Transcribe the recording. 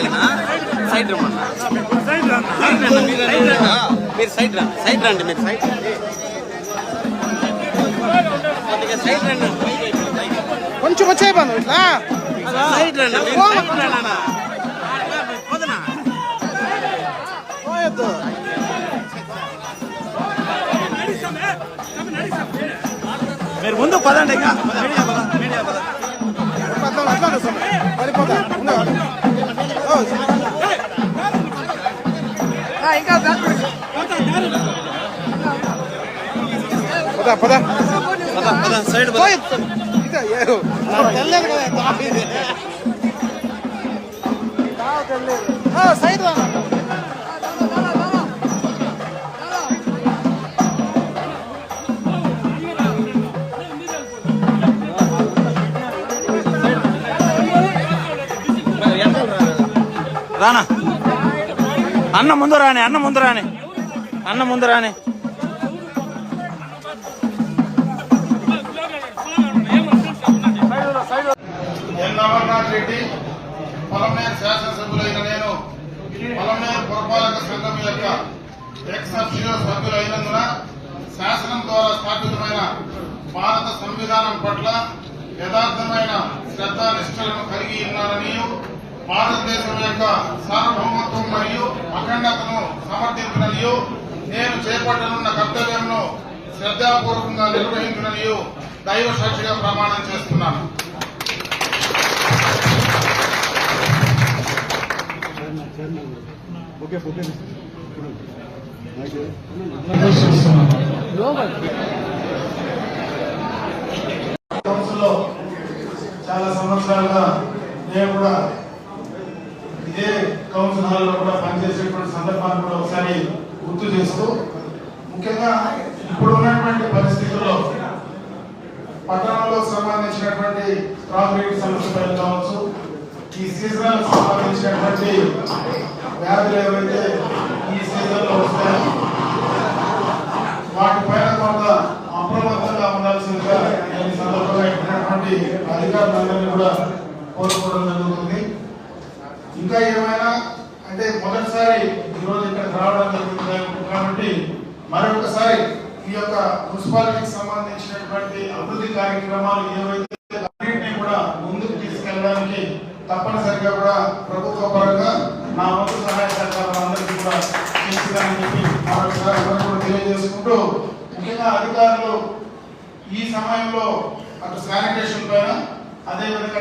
తగినా side రమ్మన్నా మీరు side రండి మీరు సైడ్ రండి. మీరు సైడ్ రండి సైడ్ రండి కొంచెం వచ్చాయి బాను ఇట్లా. సైడ్ రండి? పోయొద్దు. మీరు ముందు పదండి ఇంకా. మీడియా పద మీడియా పద. పద్దాం అట్లా చూస్తాం పద సైడ్ తెలియదు కదా రానా. అన్న ముందు రాని అన్న ముందు రాని. అన్న ముందు రాని. రెడ్డి పొలంనేరు శాసనసభ్యులైన నేను పొలంనేరు పురపాలక సంఘం యొక్క ఎక్స్ సభ్యులు సభ్యులైనందున శాసనం ద్వారా స్థాపితమైన భారత సంవిధానం పట్ల యథార్థమైన శ్రద్ధానిష్టలను కలిగి ఉన్నానని భారతదేశం యొక్క సార్వభౌమత్వం మరియు అఖండతను సమర్థించుననియు నేను చేపట్టనున్న కర్తవ్యంను శ్రద్ధాపూర్వకంగా నిర్వహించుననియు దైవ సాక్షిగా ప్రమాణం చేస్తున్నాను. కౌన్సిల్లో చాలా సంవత్సరాలుగా నేను కూడా ఇదే కౌన్సిల్ హాల్లో కూడా పనిచేసేటువంటి సందర్భాన్ని కూడా ఒకసారి గుర్తు చేస్తూ ముఖ్యంగా ఇప్పుడు ఉన్నటువంటి పరిస్థితుల్లో పట్టణంలో సంబంధించినటువంటి ట్రాఫిక్ సమస్యలు కావచ్చు ఈ సీజన్ సంబంధించినటువంటి వ్యాధులు ఏవైతే ఈ సీజన్లో వస్తాయో వాటిపైన కొంత అప్రమత్తంగా ఉండాల్సిందిగా నేను ఈ సందర్భంగా ఇచ్చినటువంటి అధికారులందరినీ కూడా కోరుకోవడం జరుగుతుంది. ఇంకా ఏమైనా? అంటే మొదటిసారి ఈరోజు ఇక్కడ రావడం జరుగుతుంది కాబట్టి మరొకసారి ఈ యొక్క మున్సిపాలిటీకి సంబంధించినటువంటి అభివృద్ధి కార్యక్రమాలు ఏవైతే అన్నింటినీ కూడా ముందుకు తీసుకెళ్ళడానికి తప్పనిసరిగా కూడా ప్రభుత్వ పరంగా నా వంతు సహాయ సహకారాలు అందరికీ కూడా చేస్తుందని చెప్పి మరొకసారి కూడా తెలియజేసుకుంటూ ముఖ్యంగా అధికారులు ఈ సమయంలో అటు శానిటేషన్ పైన అదేవిధంగా